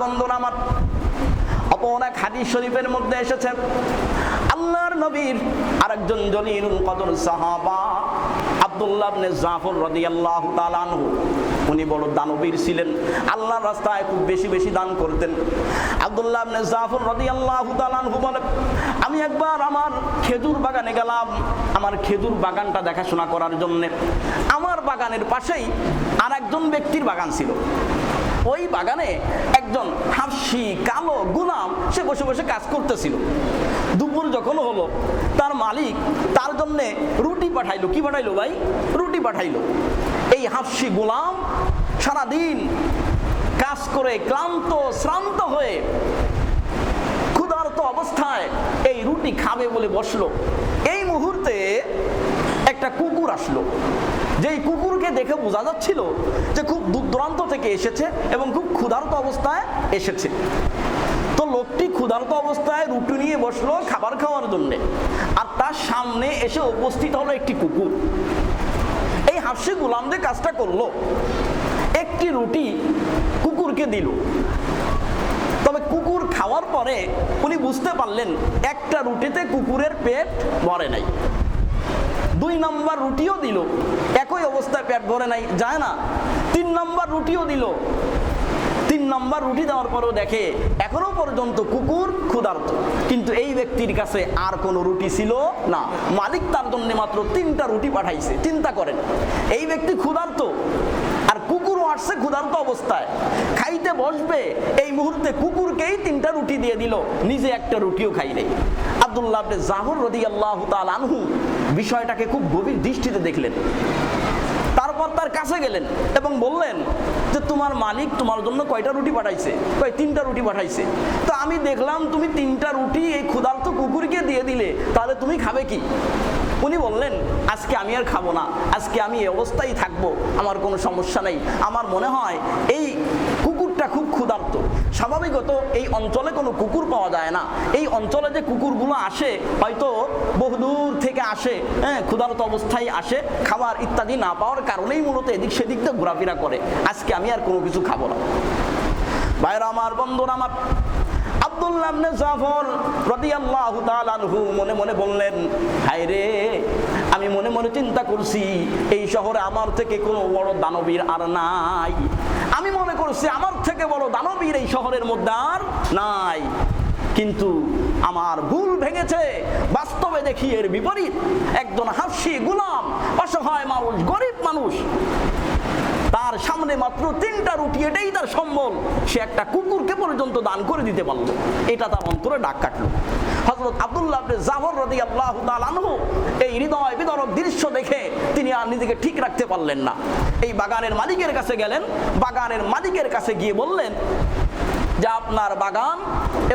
আমার আমার। এক হাদিস শরীফের মধ্যে এসেছে, আল্লাহর নবীর আরেকজন জলিলুল কদর সাহাবা, আব্দুল্লাহ জাফর উনি বড় দানবীর ছিলেন, আল্লাহর রাস্তায় খুব বেশি বেশি দান করতেন। আব্দুল্লাহ ইবনে জাফর রাদিয়াল্লাহু তাআলা আমি একবার আমার খেজুর বাগানে গেলাম, আমার খেজুর বাগানটা দেখাশোনা করার জন্য। আমার বাগানের পাশেই আর একজন ব্যক্তির বাগান ছিল। ওই বাগানে একজন হাফসি কালো গুলাম, সে বসে বসে কাজ করতেছিল। দুপুর যখন হলো, তার মালিক তার জন্য রুটি পাঠাইলো। কি পাঠাইলো ভাই? রুটি পাঠাইলো। এই হাফসি গোলাম সারাদিন কাজ করে ক্লান্ত, শ্রান্ত হয়ে ক্ষুধার্ত অবস্থায় এই রুটি খাবে বলে বসল। এই মুহূর্তে একটা কুকুর আসলো। যেই কুকুরকে দেখে বোঝা যাচ্ছিল যে খুব দূর দূরান্ত থেকে এসেছে এবং খুব ক্ষুধার্ত অবস্থায় এসেছে। তো লোকটি ক্ষুধার্ত অবস্থায় রুটি নিয়ে বসল খাবার খাওয়ার জন্যে। আর তার সামনে এসে উপস্থিত হলো একটি কুকুর। এই হাফসি গুলামদের কাজটা করল, একটি রুটি কুকুরকে দিল। তবে কুকুর খাওয়ার পরে উনি বুঝতে পারলেন একটা রুটিতে কুকুরের পেট ভরে নাই। দুই নম্বর রুটিও দিল। একই অবস্থায় পেট ভরে নাই, যায় না। তিন নম্বর রুটিও দিল। তিন নম্বর রুটি দেওয়ার পরেও দেখে, এখনও পর্যন্ত কুকুর ক্ষুধার্ত। কিন্তু এই ব্যক্তির কাছে আর কোনো রুটি ছিল না। মালিক তার জন্য মাত্র তিনটা রুটি পাঠাইছে, চিন্তা করেন। এই ব্যক্তি ক্ষুধার্ত। আসছে ক্ষুধার্ত অবস্থায়। খাইতে বসবে, এই মুহূর্তে কুকুরকেই তিনটা রুটি দিয়ে দিল, নিজে একটা রুটিও খাই নেই। আব্দুল্লাহ আবনে জাহর রদি আল্লাহ আনহু বিষয়টাকে খুব গভীর দৃষ্টিতে দেখলেন। তারপর তার কাছে গেলেন এবং বললেন যে, তোমার মালিক তোমার জন্য কয়টা রুটি পাঠাইছে? কয়, তিনটা রুটি পাঠাইছে। তো আমি দেখলাম তুমি তিনটা রুটি এই ক্ষুধার্ত কুকুরকে দিয়ে দিলে, তাহলে তুমি খাবে কি? উনি বললেন, আজকে আমি আর খাব না, আজকে আমি এই অবস্থায় থাকব, আমার কোনো সমস্যা নেই। আমার মনে হয় এই কুকুরটা খুব ক্ষুধার্ত। স্বাভাবিকত এই অঞ্চলে কোনো কুকুর পাওয়া যায় না। এই অঞ্চলে যে কুকুরগুলো আসে, হয়তো বহুদূর থেকে আসে হ্যাঁ ক্ষুধার্ত অবস্থায় আসে, খাবার ইত্যাদি না পাওয়ার কারণেই মূলত এদিক সেদিক দিয়ে ঘোরাফেরা করে। আজকে আমি আর কোনো কিছু খাব না। ভাইরা, আমার বন্ধুরা, আমার মনে মনে বললেন, হায় আমি মনে মনে চিন্তা করছি, এই শহরে আমার থেকে কোনো বড় দানবীর আর নাই। আমি মনে করছি আমার থেকে বড় দানবীর এই শহরের মধ্যে আর নাই। কিন্তু আমার ভুল ভেঙেছে। বাস্তবে দেখি এর বিপরীত। একজন হাসি, গুলাম, অসহায় মানুষ, গরিব মানুষ সামনে মাত্র তিনটা রুটি, এটাই তার সম্বল। সে একটা কুকুরকে পর্যন্ত দান করে দিতে পারল। এটা তার অন্তরে ডাক কাটলো। হজরত আব্দুল্লাহ জাফর রদি আল্লাহ আনহু এই হৃদয় বিদরক দৃশ্য দেখে তিনি আর নিজেকে ঠিক রাখতে পারলেন না। এই বাগানের মালিকের কাছে গেলেন। বাগানের মালিকের কাছে গিয়ে বললেন, যে আপনার বাগান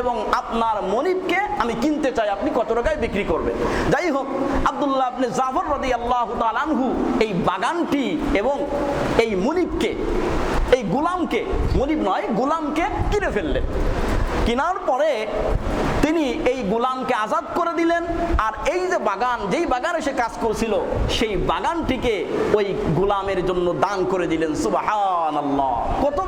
এবং আপনার মনিবকে আমি কিনতে চাই, আপনি কত টাকায় বিক্রি করবেন? যাই হোক, আব্দুল্লাহ আপনি জাফর রদি আল্লাহ আনহু এই বাগানটি এবং এই মনিবকে, এই গুলামকে, মনিব নয়, গুলামকে কিনে ফেললেন। কেনার পরে তিনি এই গুলামকে আজাদ করে দিলেন, আর এই যে বাগান, যেই বাগানে সে কাজ করছিল, সেই বাগানটিকে ওই গুলামের জন্য দান করে দিলেন সুবাহ কত